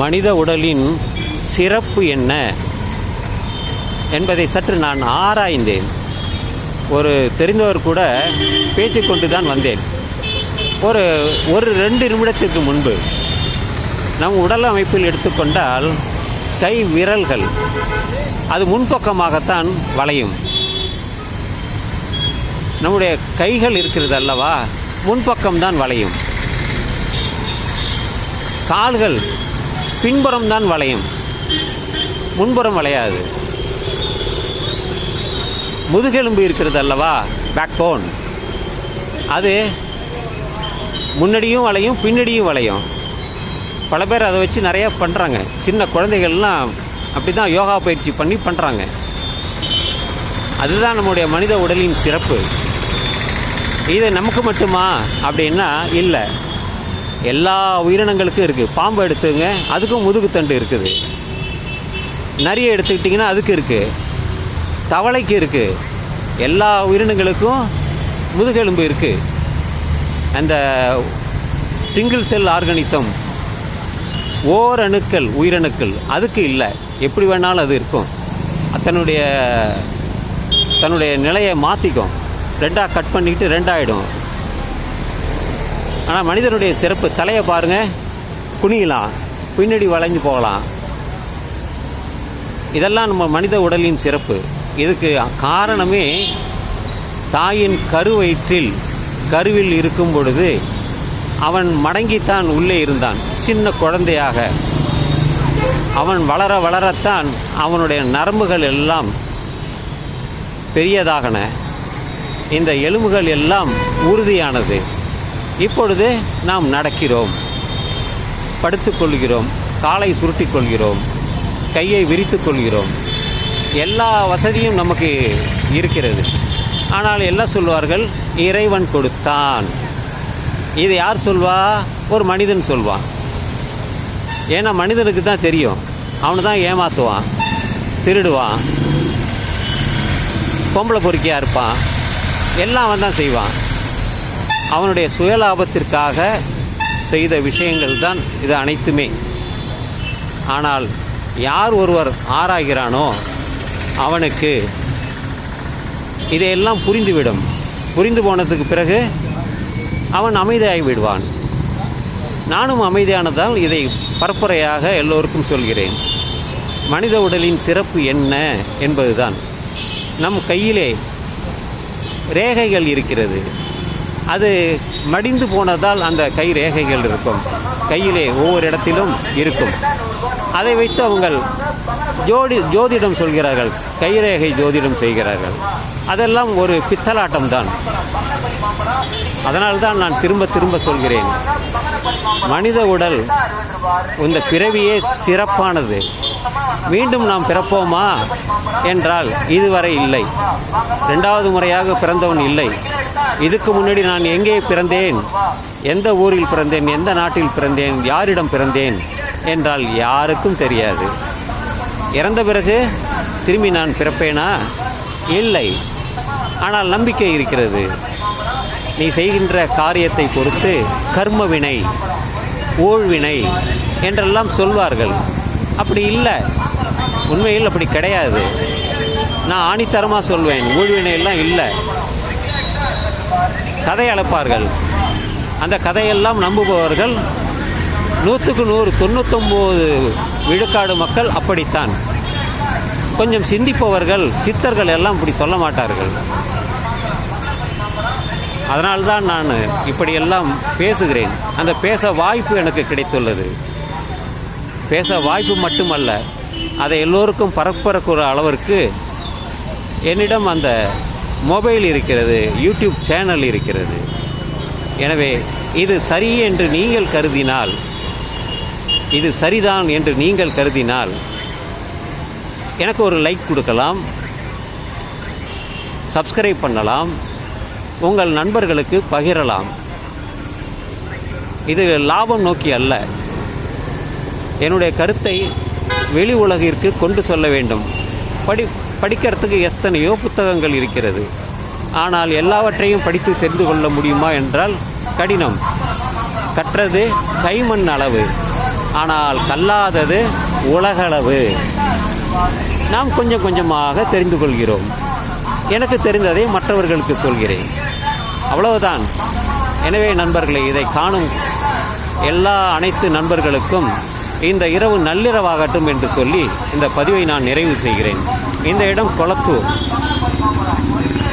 மனித உடலின் சிறப்பு என்ன என்பதை சற்று நான் ஆராய்ந்தேன். ஒரு தெரிந்தவர் கூட பேசிக்கொண்டு தான் வந்தேன். ஒரு ஒரு ரெண்டு நிமிடத்திற்கு முன்பு நம் உடல் அமைப்பில் எடுத்துக்கொண்டால் கை விரல்கள் அது முன்பக்கமாகத்தான் வளையும். நம்முடைய கைகள் இருக்கிறது அல்லவா? முன்பக்கம்தான் வளையும். கால்கள் பின்புறம் தான் வளையும். முன்புறம் வளையாது. முதுகெலும்பு இருக்கிறது அல்லவா? பேக் போன் அது முன்னாடியும் வளையும் பின்னாடியும் வளையும். பல பேர் அதை வச்சு நிறையா பண்ணுறாங்க சின்ன குழந்தைகள்லாம் அப்படி தான் யோகா பயிற்சி பண்ணி பண்ணுறாங்க அதுதான் நம்முடைய மனித உடலின் சிறப்பு. இது நமக்கு மட்டுமா அப்படின்னா இல்லை. எல்லா உயிரினங்களுக்கும் இருக்குது பாம்பு எடுத்துங்க அதுக்கும் முதுகுத்தண்டு இருக்குது. நிறைய எடுத்துக்கிட்டிங்கன்னா அதுக்கு இருக்குது தவளைக்கு இருக்குது எல்லா உயிரினங்களுக்கும் முதுகெலும்பு இருக்குது அந்த சிங்கிள் செல் ஆர்கனிசம் ஓரணுக்கள் உயிரணுக்கள் அதுக்கு இல்லை. எப்படி வேணாலும் அது இருக்கும். தன்னுடைய தன்னுடைய நிலையை மாற்றிக்கும் ரெண்டாக கட் பண்ணிக்கிட்டு ரெண்டாயிடும். ஆனால் மனிதனுடைய சிறப்பு தலையை பாருங்கள் குனியலாம். பின்னாடி வளைஞ்சு போகலாம். இதெல்லாம் நம்ம மனித உடலின் சிறப்பு. இதுக்கு காரணமே தாயின் கருவயிற்றில் கருவில் இருக்கும் பொழுது அவன் மடங்கித்தான் உள்ளே இருந்தான். சின்ன குழந்தையாக. அவன் வளர வளரத்தான் அவனுடைய நரம்புகள் எல்லாம் பெரியதாகன. இந்த எலும்புகள் எல்லாம் உறுதியானது. இப்பொழுது நாம் நடக்கிறோம். படுத்துக்கொள்கிறோம் காலை சுருட்டிக் கொள்கிறோம். கையை விரித்து கொள்கிறோம். எல்லா வசதியும் நமக்கு இருக்கிறது. ஆனால் எல்லாம் சொல்வார்கள்? இறைவன் கொடுத்தான். இது யார் சொல்வா? ஒரு மனிதன் சொல்வான் ஏன்னா மனிதனுக்கு தான் தெரியும். அவனை தான் ஏமாற்றுவான் திருடுவான். பொம்பளை பொறுக்கியாக இருப்பான். எல்லாம் அவன் தான் செய்வான். அவனுடைய சுயலாபத்திற்காக செய்த விஷயங்கள் தான் இது அனைத்துமே. ஆனால் யார் ஒருவர் ஆராகிறானோ அவனுக்கு இதையெல்லாம் புரிந்துவிடும். புரிந்து போனதுக்கு பிறகு அவன் அமைதியாகி விடுவான். நானும் அமைதியானதால் இதை பரப்புரையாக எல்லோருக்கும் சொல்கிறேன். மனித உடலின் சிறப்பு என்ன என்பதுதான். நம் கையிலே ரேகைகள் இருக்கிறது. அது மடிந்து போனதால் அந்த கை ரேகைகள் இருக்கும். கையிலே ஒவ்வொரு இடத்திலும் இருக்கும். அதை வைத்து அவங்கள் ஜோடி ஜோதிடம் சொல்கிறார்கள். கைரேகை ஜோதிடம் செய்கிறார்கள். அதெல்லாம் ஒரு பித்தலாட்டம் தான் அதனால்தான் நான் திரும்ப திரும்ப சொல்கிறேன். மனித உடல் இந்த பிறவியே சிறப்பானது. மீண்டும் நாம் பிறப்போமா? என்றால் இதுவரை இல்லை. ரெண்டாவது முறையாக பிறந்தவன் இல்லை. இதுக்கு முன்னாடி நான் எங்கே பிறந்தேன்? எந்த ஊரில் பிறந்தேன்? எந்த நாட்டில் பிறந்தேன்? யாரிடம் பிறந்தேன்? என்றால் யாருக்கும் தெரியாது. இறந்த பிறகு திரும்பி நான் பிறப்பேனா? இல்லை. ஆனால் நம்பிக்கை இருக்கிறது. நீ செய்கின்ற காரியத்தை பொறுத்து கர்மவினை ஊழ்வினை என்றெல்லாம் சொல்வார்கள். அப்படி இல்லை. உண்மையில் அப்படி கிடையாது. நான் ஆணித்தரமாக சொல்வேன். ஊழ்வினை எல்லாம் இல்லை. கதை அளப்பார்கள். அந்த கதையெல்லாம் நம்புபவர்கள் நூற்றுக்கு நூறு தொண்ணூத்தொம்பது விழுக்காடு மக்கள் அப்படித்தான். கொஞ்சம் சிந்திப்பவர்கள் சித்தர்கள் எல்லாம் இப்படி சொல்ல மாட்டார்கள். அதனால்தான் நான் இப்படியெல்லாம் பேசுகிறேன். அந்த பேச வாய்ப்பு எனக்கு கிடைத்துள்ளது. பேச வாய்ப்பு மட்டுமல்ல அதை எல்லோருக்கும் பரப்பரக்கூற அளவிற்கு என்னிடம் அந்த மொபைல் இருக்கிறது யூடியூப் சேனல் இருக்கிறது. எனவே இது சரி என்று நீங்கள் கருதினால் இது சரிதான் என்று நீங்கள் கருதினால் எனக்கு ஒரு லைக் கொடுக்கலாம் சப்ஸ்கிரைப் பண்ணலாம் உங்கள் நண்பர்களுக்கு பகிரலாம். இது லாபம் நோக்கி அல்ல. என்னுடைய கருத்தை வெளி உலகிற்கு கொண்டு சொல்ல வேண்டும். படி படிக்கிறதுக்கு எத்தனையோ புத்தகங்கள் இருக்கிறது. ஆனால் எல்லாவற்றையும் படித்து தெரிந்து கொள்ள முடியுமா என்றால் கடினம். கற்றது கைமண் அளவு. ஆனால் கல்லாதது உலகளவு. நாம் கொஞ்சம் கொஞ்சமாக தெரிந்து கொள்கிறோம். எனக்கு தெரிந்ததை மற்றவர்களுக்கு சொல்கிறேன். அவ்வளவுதான். எனவே நண்பர்களே இதை காணும் எல்லா அனைத்து நண்பர்களுக்கும் இந்த இரவு நள்ளிரவாகட்டும் என்று சொல்லி இந்த பதிவை நான் நிறைவு செய்கிறேன். இந்த இடம் கொளத்தூர்.